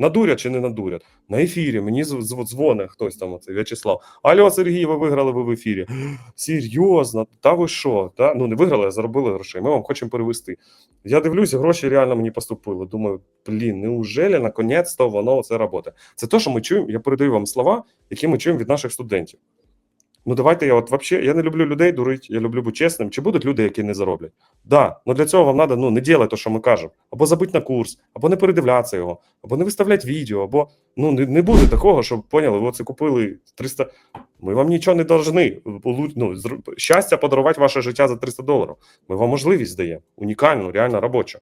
Надурять чи не надурять? На ефірі мені зв- зв- дзвонить хтось там, оцей В'ячеслав. Алло, Сергій, ви виграли ви в ефірі. Серйозно, та ви що? Та? Ну не виграли, а заробили грошей. Ми вам хочемо перевести. Я дивлюся, гроші реально мені поступили. Думаю, блін, неужели наконець-то воно це робота? Це те, що ми чуємо. Я передаю вам слова, які ми чуємо від наших студентів. Ну давайте я от вообще, я не люблю людей дурить, я люблю бути чесним. Чи будуть люди, які не зароблять? Да, ну для цього вам треба ну, не робити те, що ми кажемо, або забити на курс, або не передивлятися його, або не виставляти відео, або ну не, не буде такого, щоб поняли, ви це купили 300. Ми вам нічого не должны. Ну, щастя подарувати ваше життя за 300 доларів. Ми вам можливість даємо. Унікальну, реально робочу.